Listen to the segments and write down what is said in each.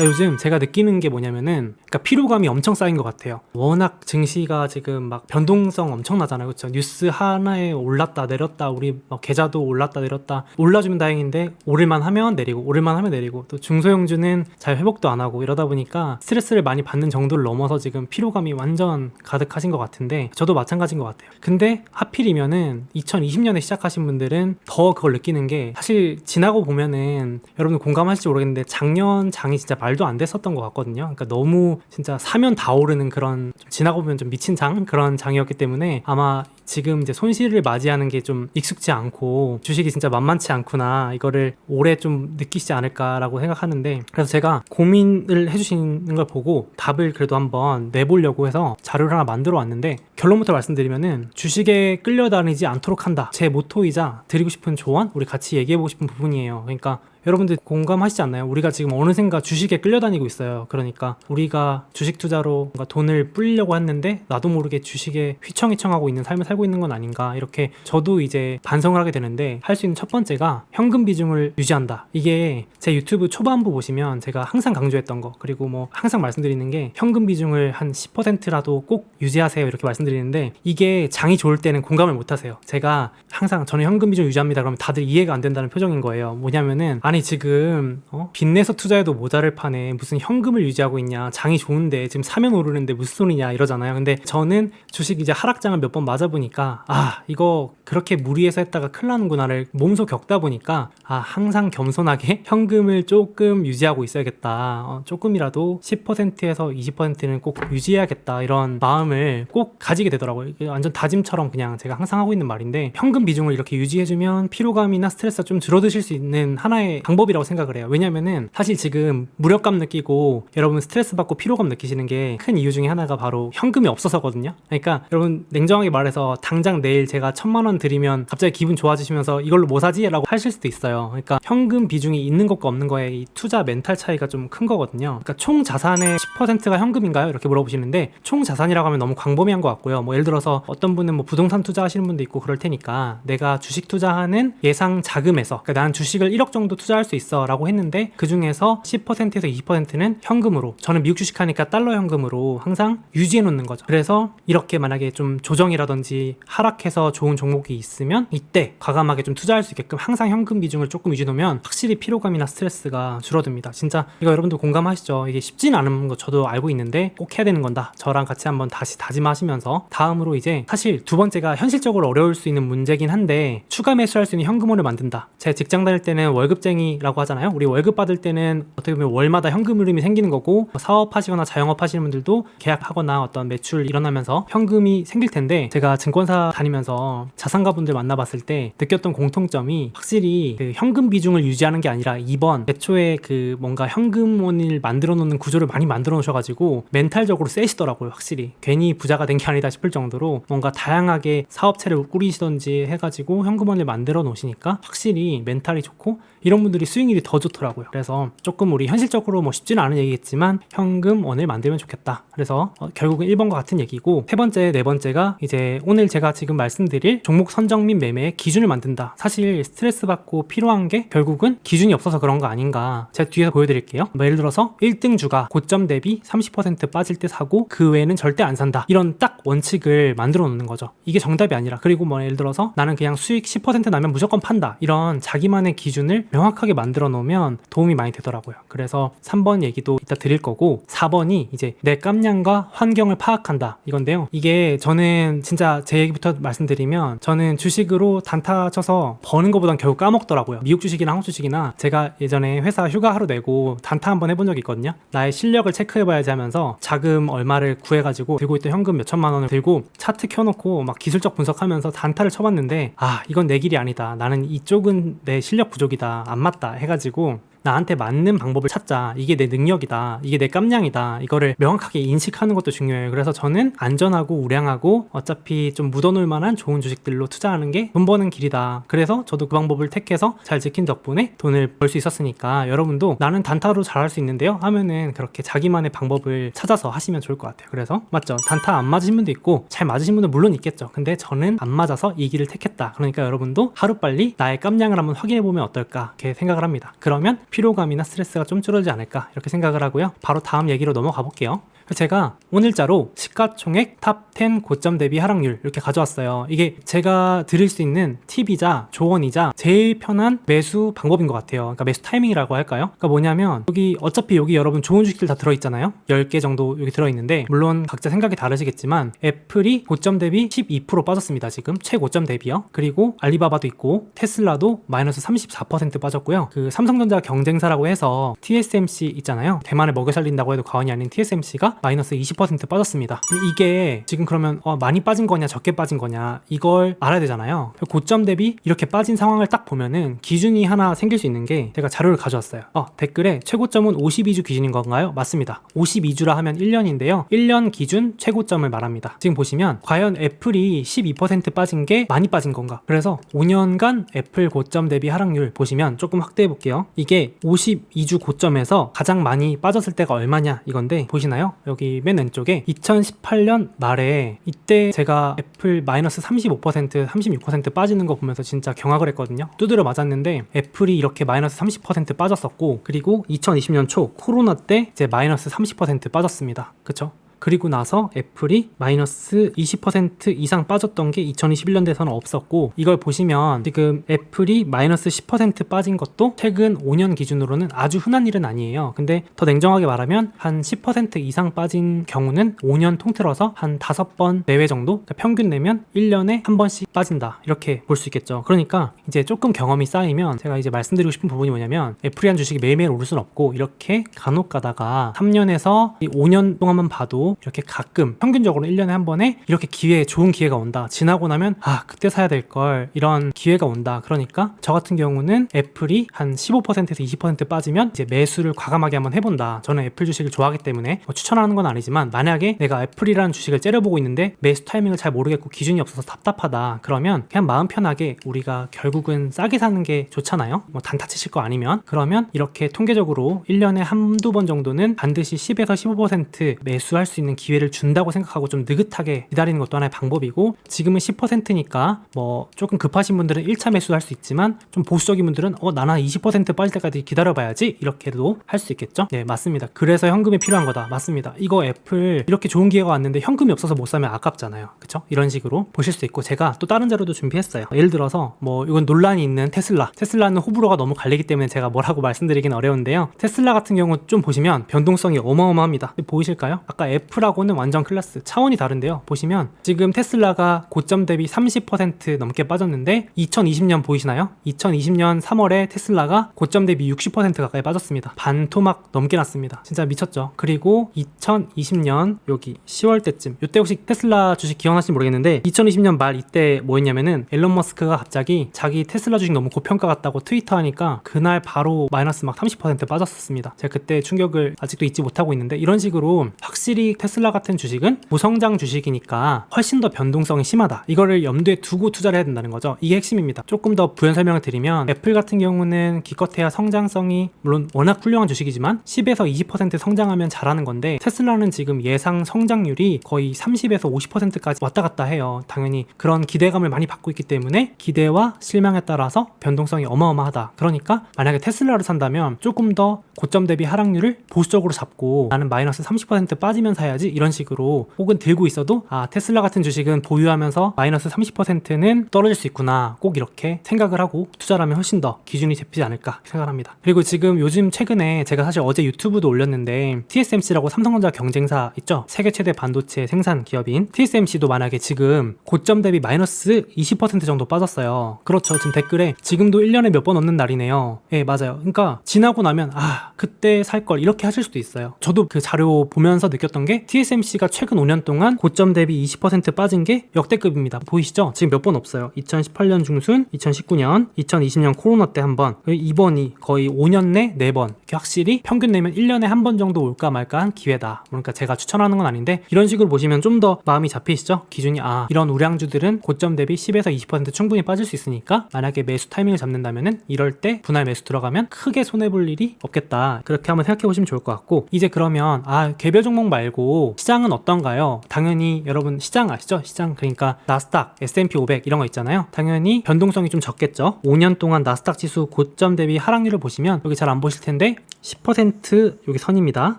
자, 요즘 제가 느끼는 게 뭐냐면은 그러니까 피로감이 엄청 쌓인 것 같아요. 워낙 증시가 지금 막 변동성 엄청나잖아요. 그렇죠? 뉴스 하나에 올랐다 내렸다 우리 막 계좌도 올랐다 내렸다 올라주면 다행인데 오를만 하면 내리고 오를만 하면 내리고 또 중소형주는 잘 회복도 안 하고 이러다 보니까 스트레스를 많이 받는 정도를 넘어서 지금 피로감이 완전 가득하신 것 같은데 저도 마찬가지인 것 같아요. 근데 하필이면은 2020년에 시작하신 분들은 더 그걸 느끼는 게 사실 지나고 보면은 여러분 공감하실지 모르겠는데 작년 장이 진짜 말도 안 됐었던 것 같거든요. 그러니까 너무 진짜 사면 다 오르는 그런 좀 지나고 보면 좀 미친 장? 그런 장이었기 때문에 아마 지금 이제 손실을 맞이하는 게 좀 익숙지 않고 주식이 진짜 만만치 않구나. 이거를 올해 좀 느끼시지 않을까라고 생각하는데 그래서 제가 고민을 해주시는 걸 보고 답을 그래도 한번 내보려고 해서 자료를 하나 만들어 왔는데 결론부터 말씀드리면은 주식에 끌려다니지 않도록 한다. 제 모토이자 드리고 싶은 조언? 우리 같이 얘기해보고 싶은 부분이에요. 그러니까 여러분들 공감하시지 않나요? 우리가 지금 어느샌가 주식에 끌려다니고 있어요. 그러니까 우리가 주식 투자로 뭔가 돈을 불리려고 했는데 나도 모르게 주식에 휘청휘청하고 있는 삶을 살고 있는 건 아닌가 이렇게 저도 이제 반성을 하게 되는데 할 수 있는 첫 번째가 현금 비중을 유지한다. 이게 제 유튜브 초반부 보시면 제가 항상 강조했던 거 그리고 뭐 항상 말씀드리는 게 현금 비중을 한 10%라도 꼭 유지하세요 이렇게 말씀드리는데 이게 장이 좋을 때는 공감을 못 하세요. 제가 항상 저는 현금 비중 유지합니다 그러면 다들 이해가 안 된다는 표정인 거예요. 뭐냐면은 아니 지금 어? 빚내서 투자해도 모자를 파네. 무슨 현금을 유지하고 있냐. 장이 좋은데 지금 사면 오르는데 무슨 소리냐. 이러잖아요. 근데 저는 주식 이제 하락장을 몇 번 맞아보니까 아 이거 그렇게 무리해서 했다가 큰일 나는구나를 몸소 겪다 보니까 아 항상 겸손하게 현금을 조금 유지하고 있어야겠다. 어, 조금이라도 10%에서 20%는 꼭 유지해야겠다. 이런 마음을 꼭 가지게 되더라고요. 완전 다짐처럼 그냥 제가 항상 하고 있는 말인데 현금 비중을 이렇게 유지해주면 피로감이나 스트레스가 좀 줄어드실 수 있는 하나의 방법이라고 생각을 해요. 왜냐면은 사실 지금 무력감 느끼고 여러분 스트레스 받고 피로감 느끼시는 게 큰 이유 중에 하나가 바로 현금이 없어서거든요. 그러니까 여러분 냉정하게 말해서 당장 내일 제가 천만 원 드리면 갑자기 기분 좋아지시면서 이걸로 뭐 사지 라고 하실 수도 있어요. 그러니까 현금 비중이 있는 것과 없는 이 투자 멘탈 차이가 좀 큰 거거든요. 그러니까 총 자산의 10%가 현금인가요? 이렇게 물어보시는데 총 자산이라고 하면 너무 광범위한 것 같고요. 뭐 예를 들어서 어떤 분은 뭐 부동산 투자하시는 분도 있고 그럴 테니까 내가 주식 투자하는 예상 자금에서 그러니까 나는 주식을 1억 정도 투자 할 수 있어 라고 했는데 그 중에서 10%에서 20%는 현금으로 저는 미국 주식하니까 달러 현금으로 항상 유지해 놓는 거죠. 그래서 이렇게 만약에 좀 조정이라든지 하락해서 좋은 종목이 있으면 이때 과감하게 좀 투자할 수 있게끔 항상 현금 비중을 조금 유지 놓으면 확실히 피로감이나 스트레스가 줄어듭니다. 진짜 이거 여러분들 공감하시죠? 이게 쉽진 않은 거 저도 알고 있는데 꼭 해야 되는 건다. 저랑 같이 한번 다시 다짐하시면서 다음으로 이제 사실 두 번째가 현실적으로 어려울 수 있는 문제긴 한데 추가 매수할 수 있는 현금원을 만든다 제 직장 다닐 때는 월급쟁이라고 하잖아요. 우리 월급 받을 때는 어떻게 보면 월마다 현금 흐름이 생기는 거고 사업하시거나 자영업 하시는 분들도 계약하거나 어떤 매출 일어나면서 현금이 생길 텐데 제가 증권사 다니면서 자산가 분들 만나봤을 때 느꼈던 공통점이 확실히 그 현금 비중을 유지하는 게 아니라 이번 애초에 그 뭔가 현금원을 만들어 놓는 구조를 많이 만들어 놓으셔가지고 멘탈적으로 세시더라고요. 확실히 괜히 부자가 된 게 아니다 싶을 정도로 뭔가 다양하게 사업체를 꾸리시던지 해가지고 현금원을 만들어 놓으시니까 확실히 멘탈이 좋고 이런 분들이 수익률이 더 좋더라고요. 그래서 조금 우리 현실적으로 뭐 쉽지는 않은 얘기겠지만 현금원을 만들면 좋겠다. 그래서 어, 결국은 1번과 같은 얘기고 세 번째, 네 번째가 이제 오늘 제가 지금 말씀드릴 종목 선정 및 매매의 기준을 만든다. 사실 스트레스 받고 필요한 게 결국은 기준이 없어서 그런 거 아닌가. 제가 뒤에서 보여드릴게요. 뭐 예를 들어서 1등 주가 고점 대비 30% 빠질 때 사고 그 외에는 절대 안 산다. 이런 딱 원칙을 만들어 놓는 거죠. 이게 정답이 아니라 그리고 뭐 예를 들어서 나는 그냥 수익 10% 나면 무조건 판다. 이런 자기만의 기준을 명확하게 만들어 놓으면 도움이 많이 되더라고요. 그래서 3번 얘기도 이따 드릴 거고 4번이 이제 내 깜냥과 환경을 파악한다 이건데요. 이게 저는 진짜 제 얘기부터 말씀드리면 저는 주식으로 단타 쳐서 버는 것보단 결국 까먹더라고요. 미국 주식이나 한국 주식이나 제가 예전에 회사 휴가 하루 내고 단타 한번 해본 적이 있거든요. 나의 실력을 체크해봐야지 하면서 자금 얼마를 구해가지고 들고 있던 현금 몇 천만 원을 들고 차트 켜놓고 막 기술적 분석하면서 단타를 쳐봤는데 아 이건 내 길이 아니다. 나는 이쪽은 내 실력 부족이다. 안 맞다 해가지고 나한테 맞는 방법을 찾자. 이게 내 능력이다. 이게 내 깜냥이다. 이거를 명확하게 인식하는 것도 중요해요. 그래서 저는 안전하고 우량하고 어차피 좀 묻어놓을 만한 좋은 주식들로 투자하는 게 돈 버는 길이다. 그래서 저도 그 방법을 택해서 잘 지킨 덕분에 돈을 벌 수 있었으니까 여러분도 나는 단타로 잘할 수 있는데요. 하면은 그렇게 자기만의 방법을 찾아서 하시면 좋을 것 같아요. 그래서 맞죠. 단타 안 맞으신 분도 있고 잘 맞으신 분도 물론 있겠죠. 근데 저는 안 맞아서 이 길을 택했다. 그러니까 여러분도 하루빨리 나의 깜냥을 한번 확인해 보면 어떨까 이렇게 생각을 합니다. 그러면 피로감이나 스트레스가 좀 줄어들지 않을까 이렇게 생각을 하고요. 바로 다음 얘기로 넘어가 볼게요. 제가 오늘자로 시가총액 탑 10 고점 대비 하락률 이렇게 가져왔어요. 이게 제가 드릴 수 있는 팁이자 조언이자 제일 편한 매수 방법인 것 같아요. 그러니까 매수 타이밍이라고 할까요? 그러니까 뭐냐면 여기 어차피 여기 여러분 좋은 주식들 다 들어있잖아요. 10개 정도 여기 들어있는데 물론 각자 생각이 다르시겠지만 애플이 고점 대비 12% 빠졌습니다. 지금 최고점 대비요. 그리고 알리바바도 있고 테슬라도 마이너스 34% 빠졌고요. 그 삼성전자 경쟁사라고 해서 TSMC 있잖아요. 대만을 먹여 살린다고 해도 과언이 아닌 TSMC가 마이너스 20% 빠졌습니다. 이게 지금 그러면 어, 많이 빠진 거냐 적게 빠진 거냐 이걸 알아야 되잖아요. 고점 대비 이렇게 빠진 상황을 딱 보면은 기준이 하나 생길 수 있는 게 제가 자료를 가져왔어요. 어, 댓글에 최고점은 52주 기준인 건가요? 맞습니다. 52주라 하면 1년인데요. 1년 기준 최고점을 말합니다. 지금 보시면 과연 애플이 12% 빠진 게 많이 빠진 건가? 그래서 5년간 애플 고점 대비 하락률 보시면 조금 확대해 볼게요. 이게 52주 고점에서 가장 많이 빠졌을 때가 얼마냐 이건데 보시나요? 여기 맨 왼쪽에 2018년 말에 이때 제가 애플 마이너스 35% 36% 빠지는 거 보면서 진짜 경악을 했거든요. 두드려 맞았는데 애플이 이렇게 마이너스 30% 빠졌었고 그리고 2020년 초 코로나 때 이제 마이너스 30% 빠졌습니다. 그쵸? 그리고 나서 애플이 마이너스 20% 이상 빠졌던 게 2021년대에서는 없었고 이걸 보시면 지금 애플이 마이너스 10% 빠진 것도 최근 5년 기준으로는 아주 흔한 일은 아니에요. 근데 더 냉정하게 말하면 한 10% 이상 빠진 경우는 5년 통틀어서 한 5번 내외 정도 그러니까 평균 내면 1년에 한 번씩 빠진다 이렇게 볼 수 있겠죠. 그러니까 이제 조금 경험이 쌓이면 제가 이제 말씀드리고 싶은 부분이 뭐냐면 애플이란 주식이 매일매일 오를 수는 없고 이렇게 간혹 가다가 3년에서 5년 동안만 봐도 이렇게 가끔 평균적으로 1년에 한 번에 이렇게 기회 좋은 기회가 온다. 지나고 나면 아 그때 사야 될 걸 이런 기회가 온다. 그러니까 저 같은 경우는 애플이 한 15%에서 20% 빠지면 이제 매수를 과감하게 한번 해본다. 저는 애플 주식을 좋아하기 때문에 뭐 추천하는 건 아니지만 만약에 내가 애플이라는 주식을 째려보고 있는데 매수 타이밍을 잘 모르겠고 기준이 없어서 답답하다. 그러면 그냥 마음 편하게 우리가 결국은 싸게 사는 게 좋잖아요. 뭐 단타 치실 거 아니면 그러면 이렇게 통계적으로 1년에 한두 번 정도는 반드시 10에서 15% 매수할 수 있는 기회를 준다고 생각하고 좀 느긋하게 기다리는 것도 하나의 방법이고 지금은 10%니까 뭐 조금 급하신 분들은 1차 매수할 수 있지만 좀 보수적인 분들은 어 나는 20% 빠질 때까지 기다려봐야지 이렇게도 할 수 있겠죠? 네 맞습니다. 그래서 현금이 필요한 거다. 맞습니다. 이거 애플 이렇게 좋은 기회가 왔는데 현금이 없어서 못 사면 아깝잖아요. 그쵸? 이런 식으로 보실 수 있고 제가 또 다른 자료도 준비했어요. 예를 들어서 뭐 이건 논란이 있는 테슬라. 테슬라는 호불호가 너무 갈리기 때문에 제가 뭐라고 말씀드리긴 어려운데요. 테슬라 같은 경우 좀 보시면 변동성이 어마어마합니다. 보이실까요? 아까 애플 하고는 완전 클래스 차원이 다른데요. 보시면 지금 테슬라가 고점 대비 30% 넘게 빠졌는데 2020년 보이시나요? 2020년 3월에 테슬라가 고점 대비 60% 가까이 빠졌습니다. 반토막 넘게 났습니다. 진짜 미쳤죠. 그리고 2020년 여기 10월 때쯤 이때 혹시 테슬라 주식 기억나실지 모르겠는데 2020년 말 이때 뭐였냐면은 앨런 머스크가 갑자기 자기 테슬라 주식 너무 고평가 같다고 트위터 하니까 그날 바로 마이너스 막 30% 빠졌었습니다. 제가 그때 충격을 아직도 잊지 못하고 있는데 이런 식으로 확실히 테슬라 같은 주식은 무성장 주식이니까 훨씬 더 변동성이 심하다. 이거를 염두에 두고 투자를 해야 된다는 거죠. 이게 핵심입니다. 조금 더 부연 설명을 드리면 애플 같은 경우는 기껏해야 성장성이 물론 워낙 훌륭한 주식이지만 10에서 20% 성장하면 잘하는 건데 테슬라는 지금 예상 성장률이 거의 30에서 50%까지 왔다 갔다 해요. 당연히 그런 기대감을 많이 받고 있기 때문에 기대와 실망에 따라서 변동성이 어마어마하다. 그러니까 만약에 테슬라를 산다면 조금 더 고점 대비 하락률을 보수적으로 잡고 나는 마이너스 30% 빠지면 사야지 이런 식으로 혹은 들고 있어도 아 테슬라 같은 주식은 보유하면서 마이너스 30%는 떨어질 수 있구나 꼭 이렇게 생각을 하고 투자를 하면 훨씬 더 기준이 잡히지 않을까 생각합니다. 그리고 지금 요즘 최근에 제가 사실 어제 유튜브도 올렸는데 TSMC라고 삼성전자 경쟁사 있죠? 세계 최대 반도체 생산 기업인 TSMC도 만약에 지금 고점 대비 마이너스 20% 정도 빠졌어요. 그렇죠. 지금 댓글에 지금도 1년에 몇 번 없는 날이네요. 예, 맞아요. 그러니까 지나고 나면 아, 그때 살 걸 이렇게 하실 수도 있어요. 저도 그 자료 보면서 느꼈던 게 TSMC가 최근 5년 동안 고점 대비 20% 빠진 게 역대급입니다. 보이시죠? 지금 몇 번 없어요. 2018년 중순, 2019년, 2020년 코로나 때 한 번, 이번이 거의 5년 내 4번. 이렇게 확실히 평균 내면 1년에 한 번 정도 올까 말까 한 기회다. 그러니까 제가 추천하는 건 아닌데 이런 식으로 보시면 좀 더 마음이 잡히시죠? 기준이 아, 이런 우량주들은 고점 대비 10에서 20% 충분히 빠질 수 있으니까 만약에 매수 타이밍을 잡는다면은 이럴 때 분할 매수 들어가면 크게 손해 볼 일이 없겠다. 그렇게 한번 생각해 보시면 좋을 것 같고 이제 그러면 아, 개별 종목 말고 말고 시장은 어떤가요? 당연히 여러분 시장 아시죠? 시장 그러니까 나스닥, S&P 500 이런 거 있잖아요. 당연히 변동성이 좀 적겠죠. 5년 동안 나스닥 지수 고점 대비 하락률을 보시면 여기 잘 안 보실 텐데 10% 여기 선입니다.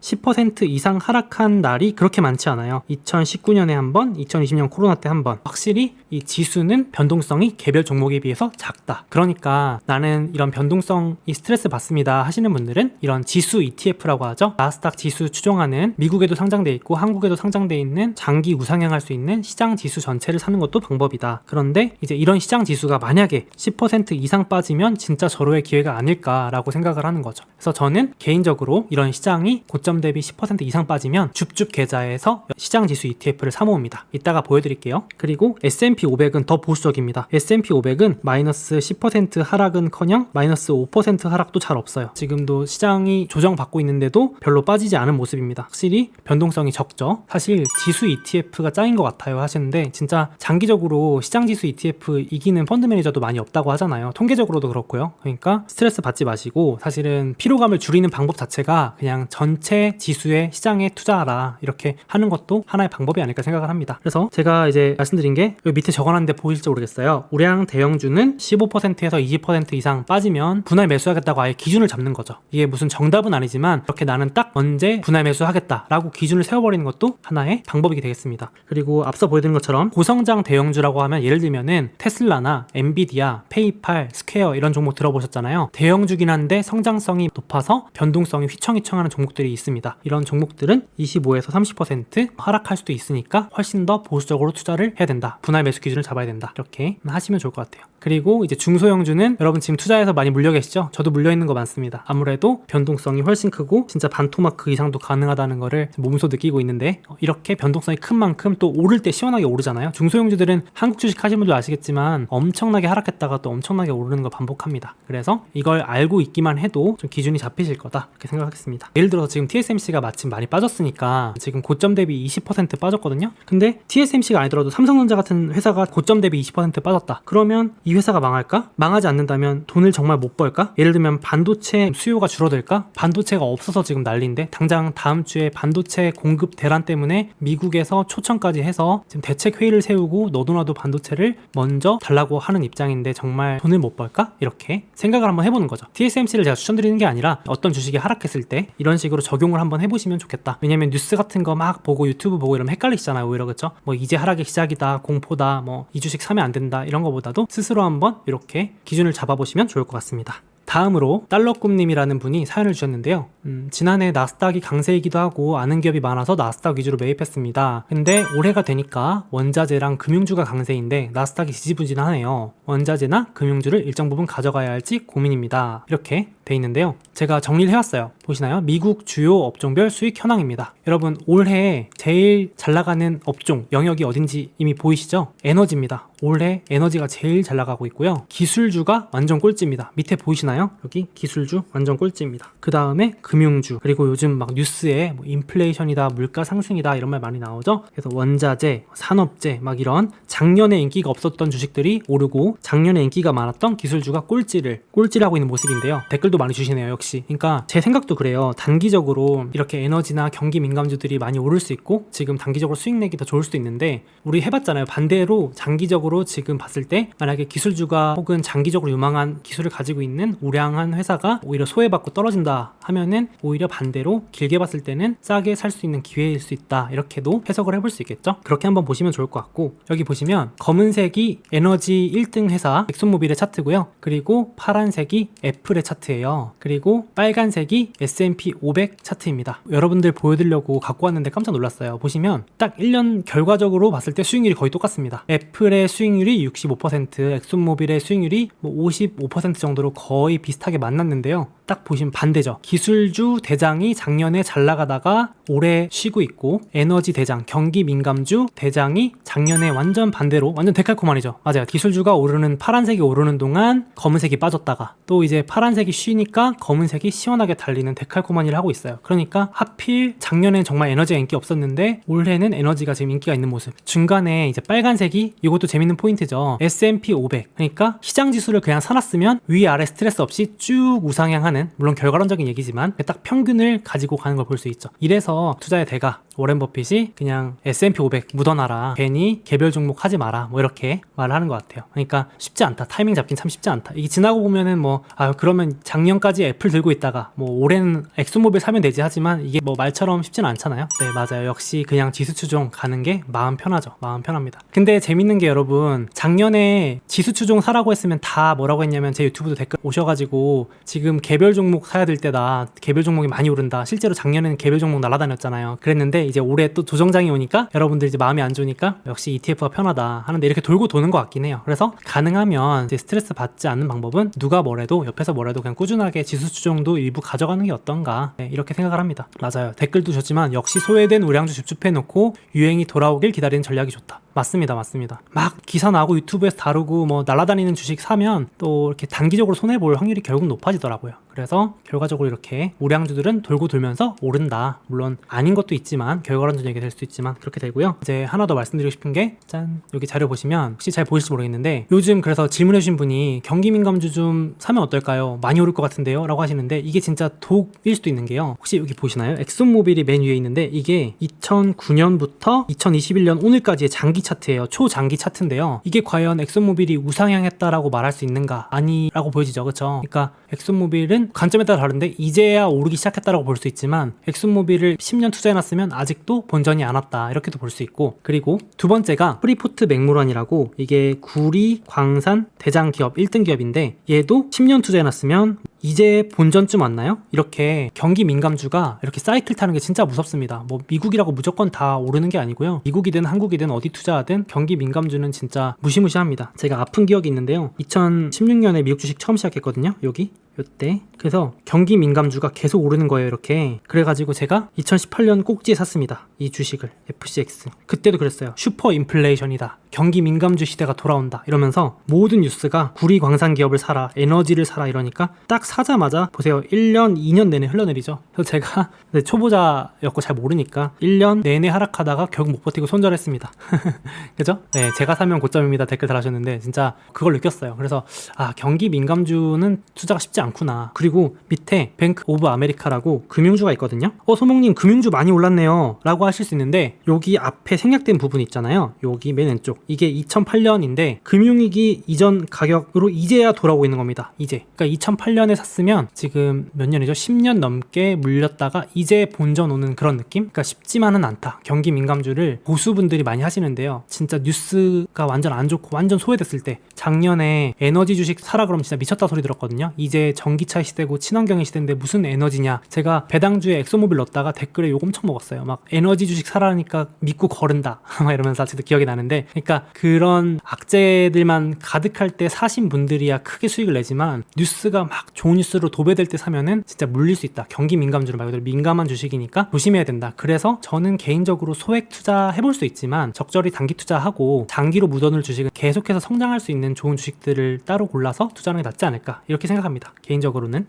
10% 이상 하락한 날이 그렇게 많지 않아요. 2019년에 한 번, 2020년 코로나 때 한 번. 확실히 이 지수는 변동성이 개별 종목에 비해서 작다. 그러니까 나는 이런 변동성이 스트레스 받습니다 하시는 분들은 이런 지수 ETF라고 하죠. 나스닥 지수 추종하는 미국에도 상장돼 있고 한국에도 상장돼 있는 장기 우상향할 수 있는 시장 지수 전체를 사는 것도 방법이다. 그런데 이제 이런 시장 지수가 만약에 10% 이상 빠지면 진짜 절호의 기회가 아닐까라고 생각을 하는 거죠. 그래서 저는 개인적으로 이런 시장이 고점 대비 10% 이상 빠지면 줍줍 계좌에서 시장 지수 ETF를 사모읍니다. 이따가 보여드릴게요. 그리고 S&P 500은 더 보수적입니다. S&P 500은 마이너스 10% 하락은커녕 마이너스 5% 하락도 잘 없어요. 지금도 시장이 조정받고 있는데도 별로 빠지지 않은 모습입니다. 확실히 변동성이 적죠. 사실 지수 ETF가 짱인 것 같아요 하시는데 진짜 장기적으로 시장 지수 ETF 이기는 펀드 매니저도 많이 없다고 하잖아요. 통계적으로도 그렇고요. 그러니까 스트레스 받지 마시고 사실은 피로감을 줄이는 방법 자체가 그냥 전체 지수의 시장에 투자하라 이렇게 하는 것도 하나의 방법이 아닐까 생각을 합니다. 그래서 제가 이제 말씀드린 게 여기 밑에 적어놨는데 보일지 모르겠어요. 우량 대형주는 15%에서 20% 이상 빠지면 분할 매수하겠다고 아예 기준을 잡는 거죠. 이게 무슨 정답은 아니지만 이렇게 나는 딱 언제 분할 매수하겠다라고 기준을 세워버리는 것도 하나의 방법이 되겠습니다. 그리고 앞서 보여드린 것처럼 고성장 대형주라고 하면 예를 들면은 테슬라나 엔비디아, 페이팔, 스퀘어 이런 종목 들어보셨잖아요. 대형주긴 한데 성장성이 높아서 변동성이 휘청휘청하는 종목들이 있습니다. 이런 종목들은 25에서 30% 하락할 수도 있으니까 훨씬 더 보수적으로 투자를 해야 된다. 분할 매수 기준을 잡아야 된다. 이렇게 하시면 좋을 것 같아요. 그리고 이제 중소형주는 여러분 지금 투자해서 많이 물려 계시죠? 저도 물려 있는 거 많습니다. 아무래도 변동성이 훨씬 크고 진짜 반토마크 이상도 가능하다는 거를 몸소 느끼고 있는데 어, 이렇게 변동성이 큰 만큼 또 오를 때 시원하게 오르잖아요. 중소형주들은 한국 주식 하시는 분들 아시겠지만 엄청나게 하락했다가 또 엄청나게 오르는 걸 반복합니다. 그래서 이걸 알고 있기만 해도 좀 기준이 잡히실 거다 이렇게 생각하겠습니다. 예를 들어서 지금 TSMC가 마침 많이 빠졌으니까 지금 고점 대비 20% 빠졌거든요. 근데 TSMC가 아니더라도 삼성전자 같은 회사가 고점 대비 20% 빠졌다. 그러면 이 회사가 망할까? 망하지 않는다면 돈을 정말 못 벌까? 예를 들면 반도체 수요가 줄어들까? 반도체가 없어서 지금 난리인데 당장 다음 주에 반도체 공급 대란 때문에 미국에서 초청까지 해서 지금 대책 회의를 세우고 너도나도 반도체를 먼저 달라고 하는 입장인데 정말 돈을 못 벌까? 이렇게 생각을 한번 해보는 거죠. TSMC를 제가 추천드리는 게 아니라 어떤 주식이 하락했을 때 이런 식으로 적용을 한번 해보시면 좋겠다. 왜냐면 뉴스 같은 거 막 보고 유튜브 보고 이러면 헷갈리시잖아요. 오히려 그렇죠? 뭐 이제 하락의 시작이다, 공포다, 뭐 이 주식 사면 안 된다 이런 거보다도 스스로 한번 이렇게 기준을 잡아보시면 좋을 것 같습니다. 다음으로 달러꿈님이라는 분이 사연을 주셨는데요. 음, 지난해 나스닥이 강세이기도 하고 아는 기업이 많아서 나스닥 위주로 매입했습니다. 근데 올해가 되니까 원자재랑 금융주가 강세인데 나스닥이 지지부진하네요. 원자재나 금융주를 일정 부분 가져가야 할지 고민입니다. 이렇게 돼 있는데요. 제가 정리를 해왔어요. 보시나요? 미국 주요 업종별 수익 현황입니다. 여러분 올해 제일 잘 나가는 업종 영역이 어딘지 이미 보이시죠? 에너지입니다. 올해 에너지가 제일 잘 나가고 있고요. 기술주가 완전 꼴찌입니다. 밑에 보이시나요? 여기 기술주 완전 꼴찌입니다. 그 다음에 금융주 그리고 요즘 막 뉴스에 뭐 인플레이션이다 물가 상승이다 이런 말 많이 나오죠. 그래서 원자재, 산업재 막 이런 작년에 인기가 없었던 주식들이 오르고 작년에 인기가 많았던 기술주가 꼴찌를 하고 있는 모습인데요. 댓글도 많이 주시네요. 역시. 그러니까 제 생각도 그래요. 단기적으로 이렇게 에너지나 경기 민감주들이 많이 오를 수 있고 지금 단기적으로 수익 내기 더 좋을 수도 있는데 우리 해봤잖아요. 반대로 장기적으로 지금 봤을 때 만약에 기술주가 혹은 장기적으로 유망한 기술을 가지고 있는 우량한 회사가 오히려 소외받고 떨어진다 하면은 오히려 반대로 길게 봤을 때는 싸게 살 수 있는 기회일 수 있다 이렇게도 해석을 해볼 수 있겠죠 그렇게 한번 보시면 좋을 것 같고 여기 보시면 검은색이 에너지 1등 회사 엑손모빌의 차트고요 그리고 파란색이 애플의 차트예요 그리고 빨간색이 S&P 500 차트입니다 여러분들 보여드리려고 갖고 왔는데 깜짝 놀랐어요 보시면 딱 1년 결과적으로 봤을 때 수익률이 거의 똑같습니다 애플의 수익률이 65% 엑손모빌의 수익률이 뭐 55% 정도로 거의 비슷하게 만났는데요 딱 보시면 반대죠. 기술주 대장이 작년에 잘 나가다가 올해 쉬고 있고 에너지 대장, 경기 민감주 대장이 작년에 완전 반대로 완전 데칼코마니죠. 맞아요. 기술주가 오르는 파란색이 오르는 동안 검은색이 빠졌다가 또 이제 파란색이 쉬 쉬니까 검은색이 시원하게 달리는 데칼코마니를 하고 있어요. 그러니까 하필 작년엔 정말 에너지가 인기 없었는데 올해는 에너지가 지금 인기가 있는 모습. 중간에 이제 빨간색이 이것도 재밌는 포인트죠. S&P 500. 그러니까 시장 지수를 그냥 사놨으면 위 아래 스트레스 없이 쭉 우상향하는 물론 결과론적인 얘기지만 딱 평균을 가지고 가는 걸 볼 수 있죠. 이래서 투자의 대가 워렌 버핏이 그냥 S&P 500 묻어놔라. 괜히 개별 종목 하지 마라. 뭐 이렇게 말을 하는 것 같아요. 그러니까 쉽지 않다. 타이밍 잡긴 참 쉽지 않다. 이게 지나고 보면은 뭐, 아, 그러면 작년까지 애플 들고 있다가 뭐 올해는 엑소모빌 사면 되지 하지만 이게 뭐 말처럼 쉽지는 않잖아요. 네, 맞아요. 역시 그냥 지수 추종 가는 게 마음 편하죠. 마음 편합니다. 근데 재밌는 게 여러분, 작년에 지수 추종 사라고 했으면 다 뭐라고 했냐면 제 유튜브도 댓글 오셔가지고 지금 개별 종목 사야 될 때다. 개별 종목이 많이 오른다. 실제로 작년에는 개별 종목 날아다녔잖아요. 그랬는데 이제 올해 또 조정장이 오니까 여러분들 이제 마음이 안 좋으니까 역시 ETF가 편하다 하는데 이렇게 돌고 도는 것 같긴 해요. 그래서 가능하면 이제 스트레스 받지 않는 방법은 누가 뭐래도 옆에서 뭐래도 그냥 꾸준 하게 지수 추종도 일부 가져가는 게 어떤가 네, 이렇게 생각을 합니다. 맞아요. 댓글도 좋지만 역시 소외된 우량주 줍줍해 놓고 유행이 돌아오길 기다리는 전략이 좋다. 맞습니다, 맞습니다. 막 기사 나고 유튜브에서 다루고 뭐 날아다니는 주식 사면 또 이렇게 단기적으로 손해 볼 확률이 결국 높아지더라고요. 그래서 결과적으로 이렇게 우량주들은 돌고 돌면서 오른다. 물론 아닌 것도 있지만 결과론적 얘기 될 수도 있지만 그렇게 되고요. 이제 하나 더 말씀드리고 싶은 게 짠 여기 자료 보시면 혹시 잘 보실지 모르겠는데 요즘 그래서 질문해 주신 분이 경기 민감주 좀 사면 어떨까요? 많이 오를 것 같은데요? 라고 하시는데 이게 진짜 독일 수도 있는 게요. 혹시 여기 보시나요? 엑슨모빌이 맨 위에 있는데 이게 2009년부터 2021년 오늘까지의 장기 차트예요. 초장기 차트인데요. 이게 과연 엑슨모빌이 우상향했다라고 말할 수 있는가? 아니라고 보여지죠. 그렇죠? 그러니까 엑슨모빌은 관점에 따라 다른데 이제야 오르기 시작했다라고 볼 수 있지만 엑슨모빌을 10년 투자해놨으면 아직도 본전이 안 왔다 이렇게도 볼 수 있고 그리고 두 번째가 프리포트 맥무런이라고 이게 구리 광산 대장 기업 1등 기업인데 얘도 10년 투자해놨으면 이제 본전쯤 왔나요? 이렇게 경기 민감주가 이렇게 사이클 타는 게 진짜 무섭습니다. 뭐 미국이라고 무조건 다 오르는 게 아니고요. 미국이든 한국이든 어디 투자하든 경기 민감주는 진짜 무시무시합니다. 제가 아픈 기억이 있는데요. 2016년에 미국 주식 처음 시작했거든요. 여기 요때 그래서 경기 민감주가 계속 오르는 거예요 이렇게. 그래가지고 제가 2018년 꼭지에 샀습니다 이 주식을 FCX 그때도 그랬어요. 슈퍼 인플레이션이다. 경기 민감주 시대가 돌아온다. 이러면서 모든 뉴스가 구리 광산 기업을 사라 에너지를 사라 이러니까 딱 사자마자 보세요. 1년 2년 내내 흘러내리죠. 그래서 제가 초보자였고 잘 모르니까 1년 내내 하락하다가 결국 못 버티고 손절했습니다. 그죠? 네 제가 사면 고점입니다. 댓글 달아주셨는데 진짜 그걸 느꼈어요. 그래서 아 경기 민감주는 투자가 쉽지 않 구나. 그리고 밑에 뱅크 오브 아메리카라고 금융주가 있거든요. 어, 소목님 금융주 많이 올랐네요. 라고 하실 수 있는데 여기 앞에 생략된 부분 있잖아요. 여기 맨 왼쪽. 이게 2008년인데 금융위기 이전 가격으로 이제야 돌아오고 있는 겁니다. 이제. 그러니까 2008년에 샀으면 지금 몇 년이죠? 10년 넘게 물렸다가 이제 본전 오는 그런 느낌? 그러니까 쉽지만은 않다. 경기 민감주를 보수분들이 많이 하시는데요. 진짜 뉴스가 완전 안 좋고 완전 소외됐을 때 작년에 에너지 주식 사라 그러면 진짜 미쳤다 소리 들었거든요. 이제 전기차 시대고 친환경의 시대인데 무슨 에너지냐. 제가 배당주에 엑소모빌 넣었다가 댓글에 욕 엄청 먹었어요. 막 에너지 주식 사라니까 믿고 거른다. 막 이러면서 아직도 기억이 나는데 그러니까 그런 악재들만 가득할 때 사신 분들이야 크게 수익을 내지만 뉴스가 막 좋은 뉴스로 도배될 때 사면은 진짜 물릴 수 있다. 경기 민감주를 말 그대로 민감한 주식이니까 조심해야 된다. 그래서 저는 개인적으로 소액 투자 해볼 수 있지만 적절히 단기 투자하고 장기로 묻어놓을 주식은 계속해서 성장할 수 있는 좋은 주식들을 따로 골라서 투자하는 게 낫지 않을까 이렇게 생각합니다. 개인적으로는